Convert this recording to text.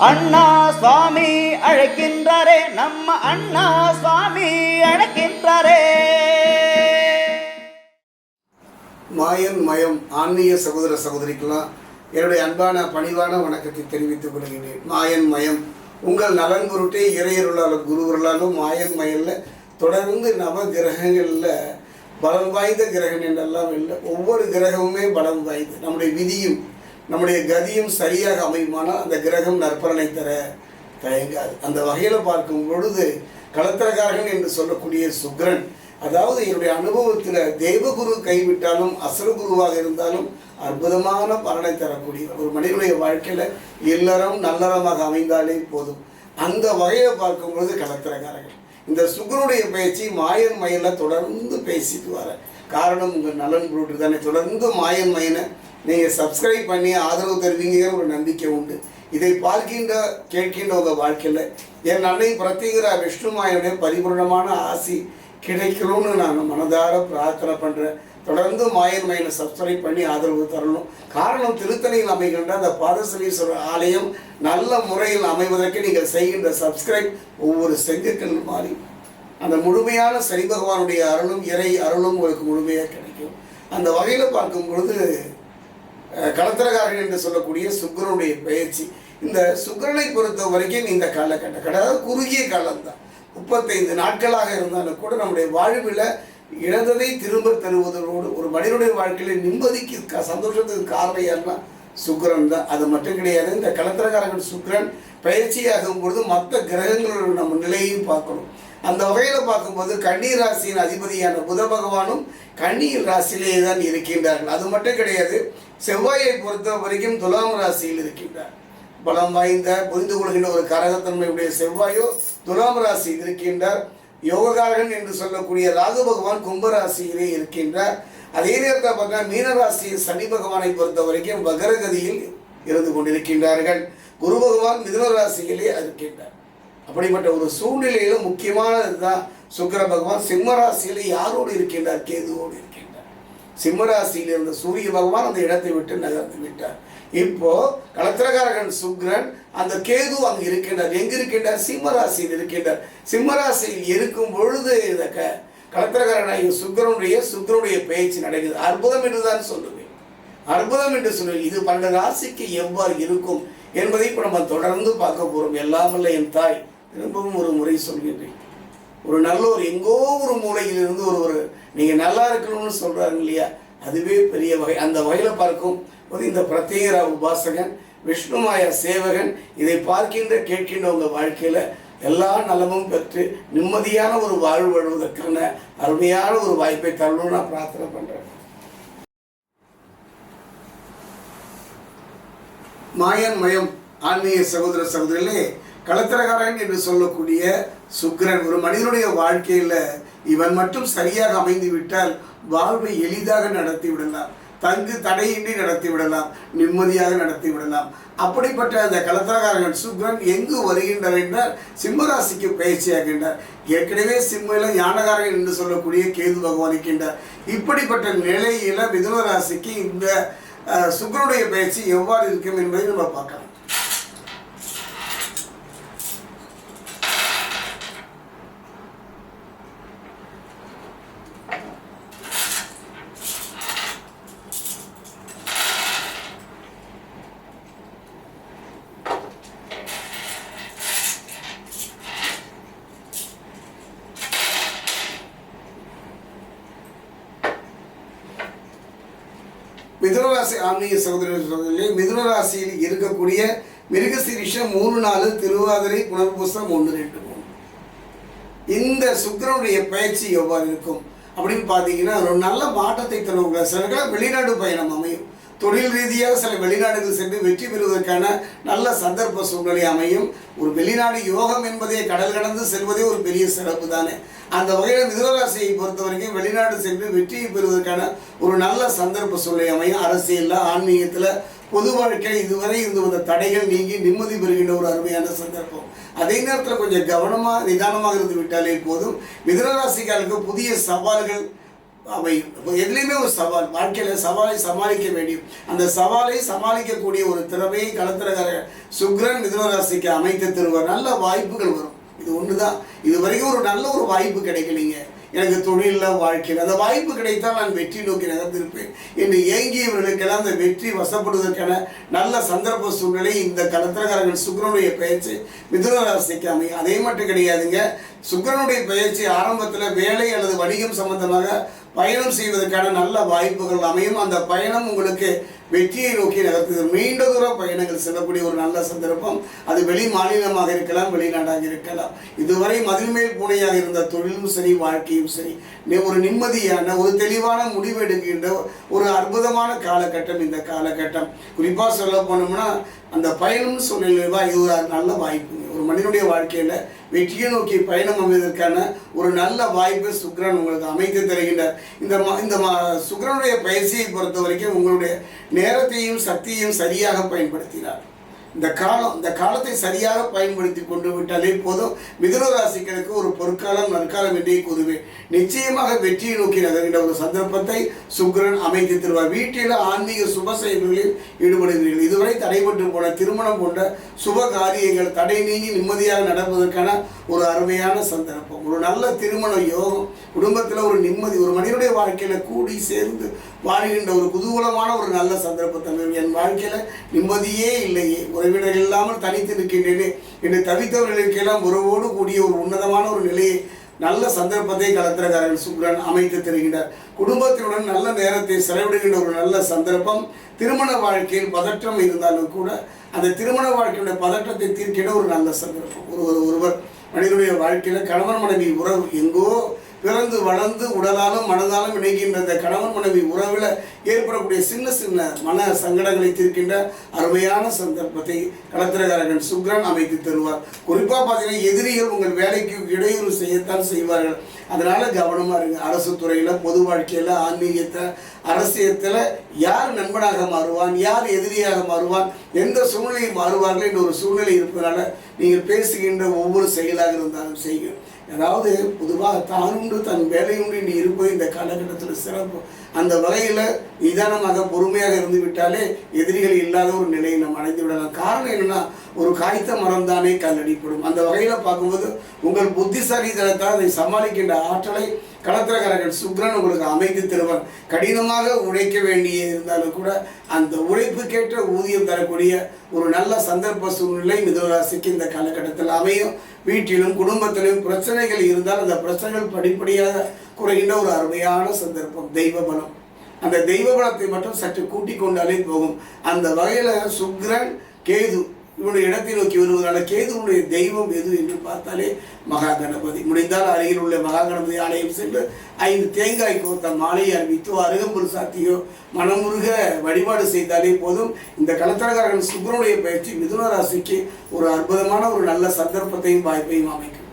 அண்ணா சுவாமி அழைக்கின்றாரே நம்ம அண்ணா சுவாமி அழைக்கின்றாரே. மாயன் மயம் ஆன்மீக சகோதர சகோதரிக்கெல்லாம் என்னுடைய அன்பான பணிவான வணக்கத்தை தெரிவித்துக் கொள்கிறேன் மாயன் மயம் உங்கள் நலன் பொருட்டே இறையருளாலும் குருவர்களாலும் மாயன் மயல்ல தொடர்ந்து நவ கிரகங்களில் பலம் வாய்ந்த கிரகம் என்றெல்லாம் இல்லை. ஒவ்வொரு கிரகமுமே பலம் வாய்ந்து நம்முடைய விதியும் நம்முடைய கதியும் சரியாக அமையுமானால் அந்த கிரகம் நற்பலனை தர தயங்காது. அந்த வகையில் பார்க்கும் பொழுது களத்திரகாரகன் என்று சொல்லக்கூடிய சுக்ரன் அதாவது என்னுடைய அனுபவத்தில் தேவகுரு கைவிட்டாலும் அசுரகுருவாக இருந்தாலும் அற்புதமான பலனை தரக்கூடிய ஒரு மனிதனுடைய வாழ்க்கையில் இல்லறம் நல்லறமாக அமைந்தாலே போதும். அந்த வகையில் பார்க்கும் பொழுது களத்திரகாரகன் இந்த சுக்ரனுடைய பேச்சு மாயன் மயில தொடர்ந்து பேசிட்டு வர காரணம் உங்கள் நலன் பொருட்டு தானே தொடர்ந்து மாயன் மயனை நீங்கள் சப்ஸ்கிரைப் பண்ணி ஆதரவு தருவீங்கிற ஒரு நம்பிக்கை உண்டு. இதை பார்க்கின்ற கேட்கின்ற உங்கள் வாழ்க்கையில் என் அன்னை பிரத்யேகரா விஷ்ணுமாயனுடைய பரிபூர்ணமான ஆசி கிடைக்கணும்னு நான் மனதார பிரார்த்தனை பண்ணுறேன் தொடர்ந்து மாயன் மயனை சப்ஸ்கிரைப் பண்ணி ஆதரவு தரணும். காரணம் திருத்தணியில் அமைகின்ற அந்த பாதசலீஸ்வரர் ஆலயம் நல்ல முறையில் அமைவதற்கு நீங்கள் செய்கின்ற சப்ஸ்கிரைப் ஒவ்வொரு செங்கக்கல் மாறி. அந்த முழுமையான சனி பகவானுடைய அருளும் இறை அருளும் உங்களுக்கு முழுமையாக கிடைக்கும். அந்த வகையில் பார்க்கும் பொழுது அஹ், களத்திரகாரன் என்று சொல்லக்கூடிய சுக்கிரனுடைய பயிற்சி இந்த சுக்கிரனை பொறுத்த வரைக்கும் இந்த காலகட்டம் அதாவது குறுகிய காலம்தான். முப்பத்தைந்து நாட்களாக இருந்தாலும் கூட நம்முடைய வாழ்வில் இழந்ததை திரும்ப தருவதோடு ஒரு மனிதனுடைய வாழ்க்கையில நிம்மதிக்கு சந்தோஷத்துக்கு காரணம் யாருன்னா சுக்கரன் தான். அது மட்டும் கிடையாது இந்த களத்திரகாரர்கள் சுக்கிரன் பயிற்சியாகும் பொழுது மற்ற கிரகங்களோட நம்ம நிலையையும் பார்க்கணும். அந்த வகையில் பார்க்கும்போது கண்ணீர் ராசியின் அதிபதியான புத பகவானும் கன்னீர் ராசியிலே தான் இருக்கின்றார்கள். அது மட்டும் கிடையாது செவ்வாயை பொறுத்த வரைக்கும் துலாம் ராசியில் இருக்கின்றார். பலம் வாய்ந்த புரிந்து கொள்கின்ற ஒரு கரகத்தன்மையுடைய செவ்வாயோ துலாம் ராசியில் இருக்கின்றார். யோககாரகன் என்று சொல்லக்கூடிய ராகு பகவான் கும்பராசியிலே இருக்கின்றார். அதே நேரத்தில் பார்த்தா மீனராசியில் சனி பகவானை பொறுத்த வரைக்கும் வகரகதியில் இருந்து கொண்டிருக்கின்றார்கள். குரு பகவான் மிதுன ராசியிலே இருக்கின்றார். அப்படிப்பட்ட ஒரு சூழ்நிலையில முக்கியமானது தான் சுக்கிர பகவான். சிம்மராசியில் யாரோடு இருக்கின்றார்? கேதுவோடு இருக்கின்றார். சிம்மராசியில் இருந்த சூரிய பகவான் அந்த இடத்தை விட்டு நகர்ந்து விட்டார். இப்போ கலத்திரகாரகன் சுக்ரன் அந்த கேது அங்கு இருக்கின்றார். எங்கு இருக்கின்றார்? சிம்மராசியில் இருக்கின்றார். சிம்மராசியில் இருக்கும் பொழுது இந்த க களத்திரகாரனாகிய சுக்கிரனுடைய சுக்கிரனுடைய பேச்சு நடக்குது. அற்புதம் என்றுதான் சொல்லுவேன். அற்புதம் என்று சொல்லுவேன். இது பன்னெண்டு ராசிக்கு எவ்வாறு இருக்கும் என்பதை இப்போ நம்ம தொடர்ந்து பார்க்க போகிறோம் எல்லாமல்ல என் தாய். திரும்பவும் ஒரு முறை சொல்கின்றேன். ஒரு நல்ல ஒரு எங்கோ ஒரு மூலையில் இருந்து ஒரு ஒரு நீங்கள் நல்லா இருக்கணும்னு சொல்கிறாங்க இல்லையா? அதுவே பெரிய வகை அந்த வகையில் பார்க்கும் போது இந்த பிரத்யேகரா உபாசகன் விஷ்ணுமாய சேவகன் இதை பார்க்கின்ற கேட்கின்ற உங்கள் வாழ்க்கையில் எல்லா நலமும் பெற்று நிம்மதியான ஒரு வாழ்வு வாழ்வதற்கான அருமையான ஒரு வாய்ப்பை தரணும்னு நான் பிரார்த்தனை பண்ணுறேன் மாயன் மயம் ஆன்மீக சகோதர சகோதரிகளே களத்திரகாரன் என்று சொல்லக்கூடிய சுக்கிரன் ஒரு மனிதனுடைய வாழ்க்கையில் இவன் மட்டும் சரியாக அமைந்து விட்டால் வாழ்வை எளிதாக நடத்தி விடலாம். தங்கு தடையின்றி நடத்தி விடலாம். நிம்மதியாக நடத்தி விடலாம். அப்படிப்பட்ட அந்த களத்திரகாரன் சுக்கிரன் எங்கு வருகின்றார் என்றால் சிம்மராசிக்கு பயிற்சியாகின்றார் ஏற்கனவே சிம்மையில் ஞானகாரன் என்று சொல்லக்கூடிய கேது பகவான் இருக்கின்றார். இப்படிப்பட்ட நிலையில மிதுன ராசிக்கு இந்த சுக்ரனுடைய பயிற்சி எவ்வாறு இருக்கும் என்பதை நம்ம பார்க்கலாம். மிதுனராசி ஆன்மீக சகோதரர்களே மிதுனராசியில் இருக்கக்கூடிய மிருகசீரிஷம் மூணு நாலு திருவாதிரை புனர்பூசம் ஒன்று ரெண்டு மூணு இந்த சுக்கரனுடைய பயிற்சி எவ்வாறு இருக்கும்? அப்படின்னு பார்த்தீங்கன்னா ஒரு நல்ல மாற்றத்தை தருவாங்க. சிலர்கள் வெளிநாடு பயணம் அமையும். தொழில் ரீதியாக சில வெளிநாடுகள் சென்று வெற்றி பெறுவதற்கான நல்ல சந்தர்ப்ப சூழ்நிலை அமையும். ஒரு வெளிநாடு யோகம் என்பதை கடல் கடந்து செல்வதே ஒரு பெரிய சிறப்பு தானே. அந்த வகையில் மிதுனராசியை பொறுத்த வரைக்கும் வெளிநாடு சென்று வெற்றியை பெறுவதற்கான ஒரு நல்ல சந்தர்ப்ப சூழ்நிலை அமையும். அரசியலில் ஆன்மீகத்தில் பொது வாழ்க்கை இதுவரை இருந்து வந்த தடைகள் நீங்கி நிம்மதி பெறுகின்ற ஒரு அருமையான சந்தர்ப்பம். அதே நேரத்தில் கொஞ்சம் கவனமாக நிதானமாக இருந்து விட்டாலே போதும். மிதுனராசிக்காரர்களுக்கு புதிய சவால்கள் அமையும் இப்போ எதுலேயுமே ஒரு சவால் வாழ்க்கையில் சவாலை சமாளிக்க வேண்டும் அந்த சவாலை சமாளிக்கக்கூடிய ஒரு திறமையை கலத்திரகர சுக்ரன் மிதுனராசிக்கு அமைத்து தருவார் நல்ல வாய்ப்புகள் வரும். இது ஒன்று தான் இது வரைக்கும் ஒரு நல்ல ஒரு வாய்ப்பு கிடைக்கலைங்க எனக்கு தொழிலில் வாழ்க்கையில் அந்த வாய்ப்பு கிடைத்தால் நான் வெற்றி நோக்கி நகர்ந்திருப்பேன். என்று இயங்கியவர்களுக்கெல்லாம் அந்த வெற்றி வசப்படுவதற்கான நல்ல சந்தர்ப்ப சூழ்நிலை இந்த கலத்திரக்காரர்கள் சுக்கிரனுடைய பயிற்சி மிதுனராசிக்கு அமையும் அதே மட்டும் கிடையாதுங்க. சுக்ரனுடைய பயிற்சி ஆரம்பத்தில் வேலை அல்லது வணிகம் சம்பந்தமாக பயணம் செய்வதற்கான நல்ல வாய்ப்புகள் அமையும். அந்த பயணம் உங்களுக்கு வெற்றியை நோக்கி நகர்த்துது நீண்ட தூர பயணங்கள் செல்லக்கூடிய ஒரு நல்ல சந்தர்ப்பம். அது வெளி மாநிலமாக இருக்கலாம் வெளிநாடாக இருக்கலாம். இதுவரை மதில் மேல் பூனையாக இருந்த தொழிலும் சரி வாழ்க்கையும் சரி ஒரு நிம்மதியான ஒரு தெளிவான முடிவு எடுக்கின்ற ஒரு அற்புதமான காலகட்டம் இந்த காலகட்டம். குறிப்பாக சொல்ல போனோம்னா அந்த பயணம்னு சொல்லலைவா இது ஒரு நல்ல வாய்ப்புங்க ஒரு மனிதனுடைய வாழ்க்கையில் வெற்றியை நோக்கி பயணம் அமைவதற்கான ஒரு நல்ல வாய்ப்பு சுக்ரன் உங்களுக்கு அமைத்து தருகின்றார். இந்த மா இந்த மா சுக்ரனுடைய பயிற்சியை பொறுத்த வரைக்கும் உங்களுடைய நேரத்தையும் சக்தியையும் சரியாக பயன்படுத்தினார். இந்த காலம் இந்த காலத்தை சரியாக பயன்படுத்தி கொண்டு விட்டாலே போதும். மிதுன ராசிகளுக்கு ஒரு பொற்காலம் நற்காலம் என்றே கூறுவேன். நிச்சயமாக வெற்றியை நோக்கி நகர்கின்ற ஒரு சந்தர்ப்பத்தை சுக்கிரன் அமைத்து தருவார். வீட்டில் ஆன்மீக சுப செயல்களில் ஈடுபடுகிறீர்கள். இதுவரை தடைபட்டு போன திருமணம் போன்ற சுப காரியங்கள் தடை நீங்கி நிம்மதியாக நடப்பதற்கான ஒரு அருமையான சந்தர்ப்பம் ஒரு நல்ல திருமண யோகம் குடும்பத்தில் ஒரு நிம்மதி ஒரு மனிதனுடைய வாழ்க்கையில் கூடி சேர்ந்து வாழ்கின்ற ஒரு குதூகலமான ஒரு நல்ல சந்தர்ப்பத்தை என் வாழ்க்கையில் நிம்மதியே இல்லையே. உறவினர் இல்லாமல் தனித்து இருக்கின்றேனே என்னை தவித்தவர்களுக்கெல்லாம் உறவோடு கூடிய ஒரு உன்னதமான ஒரு நிலையை நல்ல சந்தர்ப்பத்தை கலத்திரக்காரன் சுக்ரன் அமைத்து தருகின்றார். குடும்பத்தினுடன் நல்ல நேரத்தை செலவிடுகின்ற ஒரு நல்ல சந்தர்ப்பம் திருமண வாழ்க்கையில் பதற்றம் இருந்தாலும் கூட அந்த திருமண வாழ்க்கையுடைய பதற்றத்தை தீர்க்கிட ஒரு நல்ல சந்தர்ப்பம். ஒருவர் ஒரு ஒருவர் உங்களுடைய வாழ்க்கையில் கணவன் மனைவி உறவு எங்கோ பிறந்து வளர்ந்து உடலாலும் மனதாலும் இணைக்கின்ற இந்த கணவன் மனைவி உறவில் ஏற்படக்கூடிய சின்ன சின்ன மன சங்கடங்களை தீர்க்கின்ற அருமையான சந்தர்ப்பத்தை கடத்திரகாரகன் சுக்ரன் அமைத்து தருவார். குறிப்பாக பார்த்தீங்கன்னா எதிரிகள் உங்கள் வேலைக்கு இடையூறு செய்யத்தான் செய்வார்கள். அதனால கவனமாக இருங்க. அரசு துறையில் பொது வாழ்க்கையில் ஆன்மீகத்தில் அரசியத்தில் யார் நண்பனாக மாறுவான் யார் எதிரியாக மாறுவான் எந்த சூழ்நிலையும் மாறுவார்கள் என்ற ஒரு சூழ்நிலை இருப்பதனால நீங்கள் பேசுகின்ற ஒவ்வொரு செயலாக இருந்தாலும் செய்கிறோம் அதாவது பொதுவாக தானுண்டு தன் வேலையுண்டு நீ இருப்பது இந்த காலகட்டத்தில் சிறப்பு. அந்த வகையில் நிதானமாக பொறுமையாக இருந்து விட்டாலே எதிரிகள் இல்லாத ஒரு நிலையை நம்ம அடைந்து விடலாம். காரணம் என்னென்னா ஒரு காய்த்த மரம் தானே கல்லடிப்படும் அந்த வகையில் பார்க்கும்போது உங்கள் புத்திசாலித்தனத்தால் அதை சமாளிக்கின்ற ஆற்றலை களத்திரக்காரர்கள் சுக்ரன் உங்களுக்கு அமைத்து தருவார். கடினமாக உழைக்க வேண்டிய இருந்தாலும் கூட அந்த உழைப்புக்கேற்ற ஊதியம் தரக்கூடிய ஒரு நல்ல சந்தர்ப்ப சூழ்நிலை மிதுனராசிக்கு இந்த காலகட்டத்தில் அமையும். வீட்டிலும் குடும்பத்திலும் பிரச்சனைகள் இருந்தால் அந்த பிரச்சனைகள் படிப்படியாக குறைகின்ற ஒரு அருமையான சந்தர்ப்பம் தெய்வ பலம். அந்த தெய்வ பலத்தை மட்டும் சற்று கூட்டிக் கொண்டாலே போகும். அந்த வகையில் சுக்ரன் கேது இவனுடைய இடத்தை நோக்கி வருவதனால கேதுவுடைய தெய்வம் எது என்று பார்த்தாலே மகா கணபதி முடிந்தால் அருகில் உள்ள மகா கணபதி ஆலயம் சென்று ஐந்து தேங்காய் கோர்த்த மாலை அறிவித்தோ அருகம்புல் சாத்தியோ மனமுருக வழிபாடு செய்தாலே போதும். இந்த கலத்தரகாரன் சுக்கரனுடைய பயிற்சி மிதுன ராசிக்கு ஒரு அற்புதமான ஒரு நல்ல சந்தர்ப்பத்தையும் வாய்ப்பையும் அமைக்கும்.